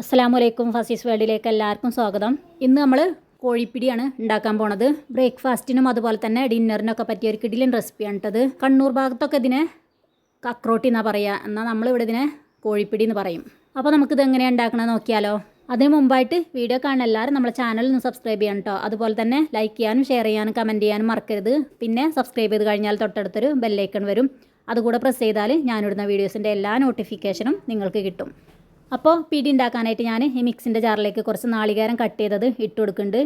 അസ്സാം വലൈക്കും ഫസീസ് വേൾഡിലേക്ക് എല്ലാവർക്കും സ്വാഗതം. ഇന്ന് നമ്മൾ കോഴിപ്പിടിയാണ് ഉണ്ടാക്കാൻ പോണത്. ബ്രേക്ക്ഫാസ്റ്റിനും അതുപോലെ തന്നെ ഡിന്നറിനൊക്കെ പറ്റിയ ഒരു കിടിലൻ റെസിപ്പിയാണ് കേട്ടത് കണ്ണൂർ ഭാഗത്തൊക്കെ ഇതിനെ കക്രോട്ടി എന്നാ പറയുക എന്നാൽ നമ്മളിവിടെ ഇതിനെ കോഴിപ്പിടി എന്ന് പറയും. അപ്പോൾ നമുക്കിത് എങ്ങനെയാണ് ഉണ്ടാക്കണമെന്ന് നോക്കിയാലോ. അതിന് മുമ്പായിട്ട് വീഡിയോ കാണുന്ന എല്ലാവരും നമ്മളെ ചാനൽ ഒന്ന് സബ്സ്ക്രൈബ് ചെയ്യണം കേട്ടോ അതുപോലെ തന്നെ ലൈക്ക് ചെയ്യാനും ഷെയർ ചെയ്യാനും കമന്റ് ചെയ്യാനും മറക്കരുത്. പിന്നെ സബ്സ്ക്രൈബ് ചെയ്ത് കഴിഞ്ഞാൽ തൊട്ടടുത്തൊരു ബെല്ലൈക്കൺ വരും. അതുകൂടെ പ്രസ് ചെയ്താൽ ഞാനിടുന്ന വീഡിയോസിന്റെ എല്ലാ നോട്ടിഫിക്കേഷനും നിങ്ങൾക്ക് കിട്ടും. അപ്പോൾ പിടി ഉണ്ടാക്കാനായിട്ട് ഞാൻ ഈ മിക്സിന്റെ ജാറിലേക്ക് കുറച്ച് നാളികേരം കട്ട് ചെയ്തത് ഇട്ട് കൊടുക്കുന്നുണ്ട്.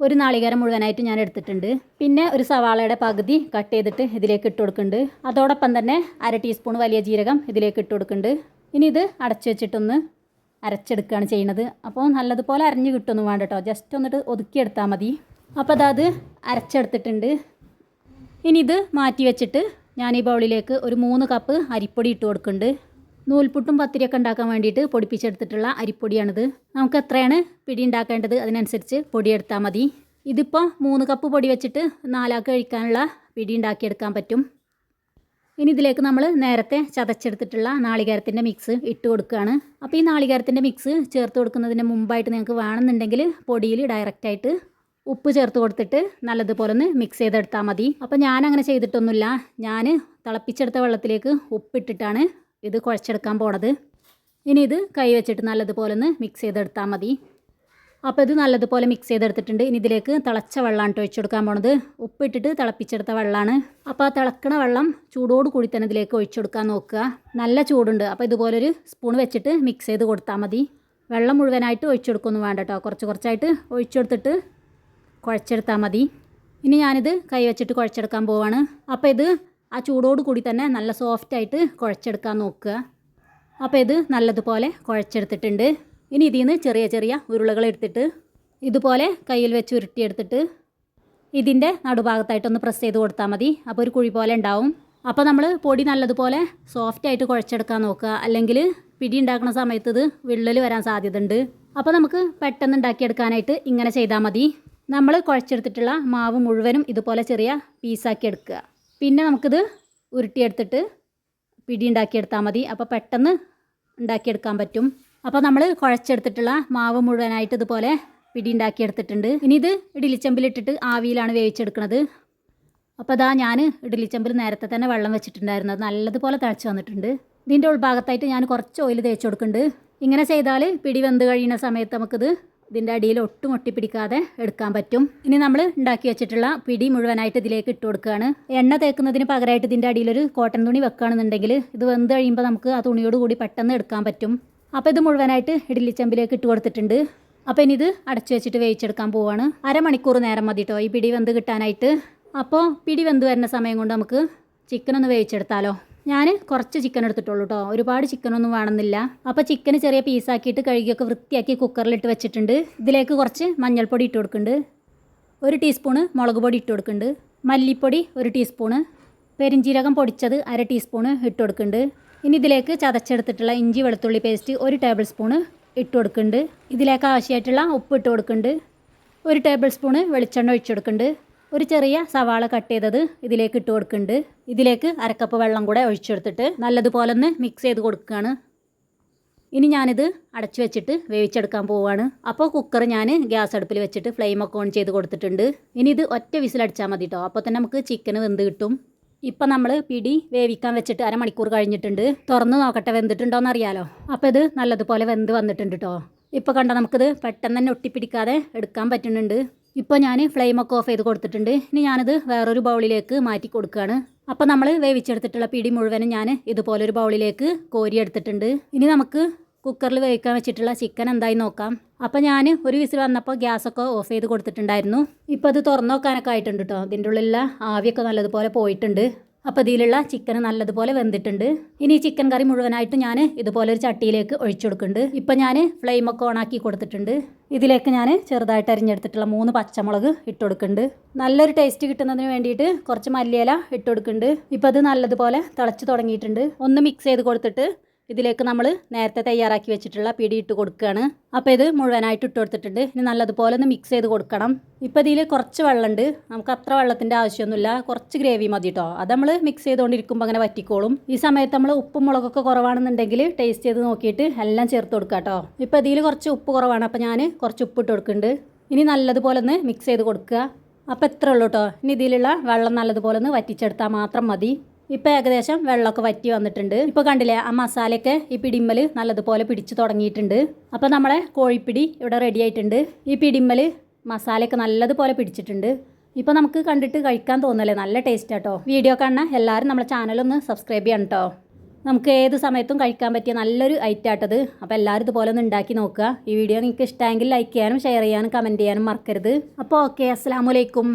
ഒരു നാളികേരം മുഴുവനായിട്ട് ഞാൻ എടുത്തിട്ടുണ്ട്. പിന്നെ ഒരു സവാളയുടെ പകുതി കട്ട് ചെയ്തിട്ട് ഇതിലേക്ക് ഇട്ട് കൊടുക്കുന്നുണ്ട്. അതോടൊപ്പം തന്നെ അര ടീസ്പൂൺ വലിയ ജീരകം ഇതിലേക്ക് ഇട്ട് കൊടുക്കുന്നുണ്ട്. ഇനി ഇത് അടച്ചു വെച്ചിട്ടൊന്ന് അരച്ചെടുക്കുകയാണ് ചെയ്യുന്നത്. അപ്പോൾ നല്ലതുപോലെ അരഞ്ഞ് കിട്ടുമെന്ന് വേണ്ട കേട്ടോ. ജസ്റ്റ് ഒന്നിട്ട് ഒതുക്കിയെടുത്താൽ മതി. അപ്പോൾ അതത് അരച്ചെടുത്തിട്ടുണ്ട്. ഇനി ഇത് മാറ്റി വെച്ചിട്ട് ഞാൻ ഈ ബൗളിലേക്ക് ഒരു മൂന്ന് കപ്പ് അരിപ്പൊടി ഇട്ട് കൊടുക്കുന്നുണ്ട്. നൂൽപുട്ടും പത്തിരിയൊക്കെ ഉണ്ടാക്കാൻ വേണ്ടിയിട്ട് പൊടിപ്പിച്ചെടുത്തിട്ടുള്ള അരിപ്പൊടിയാണിത്. നമുക്ക് എത്രയാണ് പിടി ഉണ്ടാക്കേണ്ടത് അതിനനുസരിച്ച് പൊടിയെടുത്താൽ മതി. ഇതിപ്പോൾ മൂന്ന് കപ്പ് പൊടി വെച്ചിട്ട് നാലാക്ക് കഴിക്കാനുള്ള പിടി ഉണ്ടാക്കിയെടുക്കാൻ പറ്റും. ഇനി ഇതിലേക്ക് നമ്മൾ നേരത്തെ ചതച്ചെടുത്തിട്ടുള്ള നാളികേരത്തിന്റെ മിക്സ് ഇട്ട് കൊടുക്കുകയാണ്. അപ്പോൾ ഈ നാളികേരത്തിന്റെ മിക്സ് ചേർത്ത് കൊടുക്കുന്നതിന് മുമ്പായിട്ട് നിങ്ങൾക്ക് വേണമെന്നുണ്ടെങ്കിൽ പൊടിയിൽ ഡയറക്റ്റായിട്ട് ഉപ്പ് ചേർത്ത് കൊടുത്തിട്ട് നല്ലതുപോലെ ഒന്ന് മിക്സ് ചെയ്തെടുത്താൽ മതി. അപ്പോൾ ഞാൻ അങ്ങനെ ചെയ്തിട്ടൊന്നുമില്ല. ഞാൻ തിളപ്പിച്ചെടുത്ത വെള്ളത്തിലേക്ക് ഉപ്പിട്ടിട്ടാണ് ഇത് കുഴച്ചെടുക്കാൻ പോണത്. ഇനി ഇത് കൈ വെച്ചിട്ട് നല്ലതുപോലെ ഒന്ന് മിക്സ് ചെയ്തെടുത്താൽ മതി. അപ്പോൾ ഇത് നല്ലതുപോലെ മിക്സ് ചെയ്തെടുത്തിട്ടുണ്ട്. ഇനി ഇതിലേക്ക് തിളച്ച വെള്ളമാണ് ഒഴിച്ചു കൊടുക്കാൻ പോണത്. ഉപ്പിട്ടിട്ട് തിളപ്പിച്ചെടുത്ത വെള്ളമാണ് അപ്പോൾ ആ തിളക്കണ വെള്ളം ചൂടോട് കൂടി തന്നെ ഇതിലേക്ക് ഒഴിച്ചു കൊടുക്കാൻ നോക്കുക. നല്ല ചൂടുണ്ട്. അപ്പോൾ ഇതുപോലൊരു സ്പൂൺ വെച്ചിട്ട് മിക്സ് ചെയ്ത് കൊടുത്താൽ മതി. വെള്ളം മുഴുവനായിട്ട് ഒഴിച്ചു കൊടുക്കൊന്നും വേണ്ട കേട്ടോ കുറച്ച് കുറച്ചായിട്ട് ഒഴിച്ചു കൊടുത്തിട്ട് കുഴച്ചെടുത്താൽ മതി. ഇനി ഞാനിത് കൈ വെച്ചിട്ട് കുഴച്ചെടുക്കാൻ പോവാണ്. അപ്പോൾ ഇത് ആ ചൂടോട് കൂടി തന്നെ നല്ല സോഫ്റ്റായിട്ട് കുഴച്ചെടുക്കാൻ നോക്കുക. അപ്പോൾ ഇത് നല്ലതുപോലെ കുഴച്ചെടുത്തിട്ടുണ്ട്. ഇനി ഇതിൽ നിന്ന് ചെറിയ ചെറിയ ഉരുളകൾ എടുത്തിട്ട് ഇതുപോലെ കയ്യിൽ വെച്ച് ഉരുട്ടിയെടുത്തിട്ട് ഇതിന്റെ നടുഭാഗത്തായിട്ടൊന്ന് പ്രസ് ചെയ്ത് കൊടുത്താൽ മതി. അപ്പോൾ ഒരു കുഴി പോലെ ഉണ്ടാവും. അപ്പോൾ നമ്മൾ പൊടി നല്ലതുപോലെ സോഫ്റ്റായിട്ട് കുഴച്ചെടുക്കാൻ നോക്കുക. അല്ലെങ്കിൽ പിടി ഉണ്ടാക്കുന്ന സമയത്ത് ഇത് വിള്ളൽ വരാൻ സാധ്യതയുണ്ട്. അപ്പോൾ നമുക്ക് പെട്ടെന്ന് ഉണ്ടാക്കിയെടുക്കാനായിട്ട് ഇങ്ങനെ ചെയ്താൽ മതി. നമ്മൾ കുഴച്ചെടുത്തിട്ടുള്ള മാവ് മുഴുവനും ഇതുപോലെ ചെറിയ പീസാക്കി എടുക്കുക. പിന്നെ നമുക്കിത് ഉരുട്ടിയെടുത്തിട്ട് പിടി ഉണ്ടാക്കിയെടുത്താൽ മതി. അപ്പോൾ പെട്ടെന്ന് ഉണ്ടാക്കിയെടുക്കാൻ പറ്റും. അപ്പോൾ നമ്മൾ കുഴച്ചെടുത്തിട്ടുള്ള മാവ് മുഴുവനായിട്ട് ഇതുപോലെ പിടി ഉണ്ടാക്കിയെടുത്തിട്ടുണ്ട് ഇനി ഇത് ഇഡ്ഡലിച്ചമ്പിലിട്ടിട്ട് ആവിയിലാണ് വേവിച്ചെടുക്കുന്നത് അപ്പോൾ അതാ ഞാൻ ഇഡ്ഡലിച്ചമ്പിൽ നേരത്തെ തന്നെ വെള്ളം വെച്ചിട്ടുണ്ടായിരുന്നു. അത് നല്ലതുപോലെ തിളച്ച് വന്നിട്ടുണ്ട്. ഇതിന്റെ ഉൾഭാഗത്തായിട്ട് ഞാൻ കുറച്ച് ഓയിൽ തേച്ച് കൊടുക്കുന്നുണ്ട്. ഇങ്ങനെ ചെയ്താൽ പിടി വെന്ത് കഴിയുന്ന സമയത്ത് നമുക്കിത് ഇതിന്റെ അടിയിൽ ഒട്ടും ഒട്ടിപ്പിടിക്കാതെ എടുക്കാൻ പറ്റും. ഇനി നമ്മൾ ഉണ്ടാക്കി വെച്ചിട്ടുള്ള പിടി മുഴുവനായിട്ട് ഇതിലേക്ക് ഇട്ട് കൊടുക്കുകയാണ്. എണ്ണ തേക്കുന്നതിന് പകരമായിട്ട് ഇതിന്റെ അടിയിലൊരു കോട്ടൺ തുണി വെക്കുകയാണെന്നുണ്ടെങ്കിൽ ഇത് വെന്ത് കഴിയുമ്പോൾ നമുക്ക് ആ തുണിയോട് കൂടി പെട്ടെന്ന് എടുക്കാൻ പറ്റും. അപ്പോൾ ഇത് മുഴുവനായിട്ട് ഇഡ്ഡലി ചെമ്പിലേക്ക് ഇട്ട് കൊടുത്തിട്ടുണ്ട്. അപ്പോൾ ഇനി ഇത് അടച്ചു വെച്ചിട്ട് വേവിച്ചെടുക്കാൻ പോവാണ്. അരമണിക്കൂർ നേരം മതി കേട്ടോ ഈ പിടി വെന്ത് കിട്ടാനായിട്ട്. അപ്പോൾ പിടി വെന്ത് വരുന്ന സമയം കൊണ്ട് നമുക്ക് ചിക്കൻ ഒന്ന് വേവിച്ചെടുത്താലോ. ഞാൻ കുറച്ച് ചിക്കൻ എടുത്തിട്ടുള്ളൂ കേട്ടോ ഒരുപാട് ചിക്കനൊന്നും വേണമെന്നില്ല. അപ്പോൾ ചിക്കൻ ചെറിയ പീസാക്കിയിട്ട് കഴുകിയൊക്കെ വൃത്തിയാക്കി കുക്കറിലിട്ട് വെച്ചിട്ടുണ്ട്. ഇതിലേക്ക് കുറച്ച് മഞ്ഞൾപ്പൊടി ഇട്ട് കൊടുക്കുന്നുണ്ട്. ഒരു ടീസ്പൂണ് മുളക് പൊടി ഇട്ട് കൊടുക്കുന്നുണ്ട്. മല്ലിപ്പൊടി ഒരു ടീസ്പൂണ് പെരിഞ്ചീരകം പൊടിച്ചത് അര ടീസ്പൂണ് ഇട്ട് കൊടുക്കുന്നുണ്ട്. ഇനി ഇതിലേക്ക് ചതച്ചെടുത്തിട്ടുള്ള ഇഞ്ചി വെളുത്തുള്ളി പേസ്റ്റ് ഒരു ടേബിൾ സ്പൂണ് ഇട്ട് കൊടുക്കുന്നുണ്ട്. ഇതിലേക്ക് ആവശ്യമായിട്ടുള്ള ഉപ്പ് ഇട്ട് കൊടുക്കുന്നുണ്ട്. ഒരു ടേബിൾ സ്പൂണ് വെളിച്ചെണ്ണ ഒഴിച്ചു കൊടുക്കുന്നുണ്ട്. ഒരു ചെറിയ സവാള കട്ട് ചെയ്തത് ഇതിലേക്ക് ഇട്ട് കൊടുക്കുന്നുണ്ട്. ഇതിലേക്ക് അരക്കപ്പ് വെള്ളം കൂടെ ഒഴിച്ചെടുത്തിട്ട് നല്ലതുപോലെ ഒന്ന് മിക്സ് ചെയ്ത് കൊടുക്കുകയാണ്. ഇനി ഞാനിത് അടച്ചു വെച്ചിട്ട് വേവിച്ചെടുക്കാൻ പോവുകയാണ്. അപ്പോൾ കുക്കർ ഞാൻ ഗ്യാസ് അടുപ്പിൽ വെച്ചിട്ട് ഫ്ലെയിമൊക്കെ ഓൺ ചെയ്ത് കൊടുത്തിട്ടുണ്ട്. ഇനി ഇത് ഒറ്റ വിസിലടിച്ചാൽ മതി കേട്ടോ അപ്പോൾ തന്നെ നമുക്ക് ചിക്കൻ വെന്ത് കിട്ടും. ഇപ്പം നമ്മൾ പിടി വേവിക്കാൻ വെച്ചിട്ട് അരമണിക്കൂർ കഴിഞ്ഞിട്ടുണ്ട്. തുറന്ന് നോക്കട്ടെ വെന്തിട്ടുണ്ടോയെന്ന് അറിയാലോ അപ്പോൾ ഇത് നല്ലതുപോലെ വെന്ത് വന്നിട്ടുണ്ട് കേട്ടോ ഇപ്പോൾ കണ്ട നമുക്കിത് പെട്ടെന്ന് തന്നെ ഒട്ടിപ്പിടിക്കാതെ എടുക്കാൻ പറ്റുന്നുണ്ട്. ഇപ്പോൾ ഞാൻ ഫ്ലെയിമൊക്കെ ഓഫ് ചെയ്ത് കൊടുത്തിട്ടുണ്ട്. ഇനി ഞാനത് വേറൊരു ബൗളിലേക്ക് മാറ്റി കൊടുക്കുകയാണ് അപ്പോൾ നമ്മൾ വേവിച്ചെടുത്തിട്ടുള്ള പിടി മുഴുവനും ഞാൻ ഇതുപോലൊരു ബൗളിലേക്ക് കോരിയെടുത്തിട്ടുണ്ട്. ഇനി നമുക്ക് കുക്കറിൽ വേവിക്കാൻ വെച്ചിട്ടുള്ള ചിക്കൻ എന്തായി നോക്കാം. അപ്പോൾ ഞാൻ ഒരു വിസിൽ വന്നപ്പോൾ ഗ്യാസൊക്കെ ഓഫ് ചെയ്ത് കൊടുത്തിട്ടുണ്ടായിരുന്നു. ഇപ്പോൾ അത് തുറന്നു നോക്കാനൊക്കെ ആയിട്ടുണ്ട് കേട്ടോ ഇതിന്റെ ഉള്ളിലുള്ള ആവിയൊക്കെ നല്ലതുപോലെ പോയിട്ടുണ്ട്. അപ്പോൾ ഇതിലുള്ള ചിക്കൻ നല്ലതുപോലെ വെന്തിട്ടുണ്ട്. ഇനി ചിക്കൻ കറി മുഴുവനായിട്ട് ഞാൻ ഇതുപോലെ ഒരു ചട്ടിയിലേക്ക് ഒഴിച്ചു കൊടുക്കുന്നുണ്ട്. ഇപ്പം ഞാൻ ഫ്ലെയിമൊക്കെ ഓണാക്കി കൊടുത്തിട്ടുണ്ട്. ഇതിലേക്ക് ഞാൻ ചെറുതായിട്ട് അരിഞ്ഞെടുത്തിട്ടുള്ള മൂന്ന് പച്ചമുളക് ഇട്ട് കൊടുക്കുന്നുണ്ട്. നല്ലൊരു ടേസ്റ്റ് കിട്ടുന്നതിന് വേണ്ടിയിട്ട് കുറച്ച് മല്ലിയില ഇട്ട് കൊടുക്കുന്നുണ്ട്. ഇപ്പോൾ അത് നല്ലതുപോലെ തിളച്ച് തുടങ്ങിയിട്ടുണ്ട്. ഒന്ന് മിക്സ് ചെയ്ത് കൊടുത്തിട്ട് ഇതിലേക്ക് നമ്മൾ നേരത്തെ തയ്യാറാക്കി വെച്ചിട്ടുള്ള പിടി ഇട്ട് കൊടുക്കുകയാണ് അപ്പോൾ ഇത് മുഴുവനായിട്ട് ഇട്ട് കൊടുത്തിട്ടുണ്ട്. ഇനി നല്ലതുപോലെ ഒന്ന് മിക്സ് ചെയ്ത് കൊടുക്കണം. ഇപ്പോൾ ഇതിൽ കുറച്ച് വെള്ളമുണ്ട്. നമുക്ക് അത്ര വെള്ളത്തിന്റെ ആവശ്യമൊന്നുമില്ല. കുറച്ച് ഗ്രേവി മതി കേട്ടോ അത് നമ്മൾ മിക്സ് ചെയ്തുകൊണ്ടിരിക്കുമ്പോൾ അങ്ങനെ വറ്റിക്കോളും. ഈ സമയത്ത് നമ്മൾ ഉപ്പും മുളകൊക്കെ കുറവാണെന്നുണ്ടെങ്കിൽ ടേസ്റ്റ് ചെയ്ത് നോക്കിയിട്ട് എല്ലാം ചേർത്ത് കൊടുക്കുക കേട്ടോ ഇപ്പോൾ ഇതിൽ കുറച്ച് ഉപ്പ് കുറവാണ്. അപ്പോൾ ഞാൻ കുറച്ച് ഉപ്പ് ഇട്ട് കൊടുക്കുന്നുണ്ട്. ഇനി നല്ലതുപോലെ ഒന്ന് മിക്സ് ചെയ്ത് കൊടുക്കുക. അപ്പോൾ എത്ര ഉള്ളൂ കേട്ടോ ഇനി ഇതിലുള്ള വെള്ളം നല്ലതുപോലെ ഒന്ന് വറ്റിച്ചെടുത്താൽ മാത്രം മതി. ഇപ്പോൾ ഏകദേശം വെള്ളമൊക്കെ വറ്റി വന്നിട്ടുണ്ട്. ഇപ്പോൾ കണ്ടില്ലേ ആ മസാലയൊക്കെ ഈ പിടിമ്മൽ നല്ലതുപോലെ പിടിച്ച് തുടങ്ങിയിട്ടുണ്ട്. അപ്പോൾ നമ്മളെ കോഴിപ്പിടി ഇവിടെ റെഡി ആയിട്ടുണ്ട്. ഈ പിടിമ്മൽ മസാലയൊക്കെ നല്ലതുപോലെ പിടിച്ചിട്ടുണ്ട്. ഇപ്പോൾ നമുക്ക് കണ്ടിട്ട് കഴിക്കാൻ തോന്നല്ലേ നല്ല ടേസ്റ്റ് ആട്ടോ വീഡിയോ കാണാൻ എല്ലാവരും നമ്മളെ ചാനലൊന്ന് സബ്സ്ക്രൈബ് ചെയ്യണം കേട്ടോ നമുക്ക് ഏത് സമയത്തും കഴിക്കാൻ പറ്റിയ നല്ലൊരു ഐറ്റം ആട്ടത്. അപ്പോൾ എല്ലാവരും ഇതുപോലെ ഒന്ന് ഉണ്ടാക്കി നോക്കുക. ഈ വീഡിയോ നിങ്ങൾക്ക് ഇഷ്ടമെങ്കിൽ ലൈക്ക് ചെയ്യാനും ഷെയർ ചെയ്യാനും കമന്റ് ചെയ്യാനും മറക്കരുത്. അപ്പോൾ ഓക്കെ അസ്സാം വലൈക്കും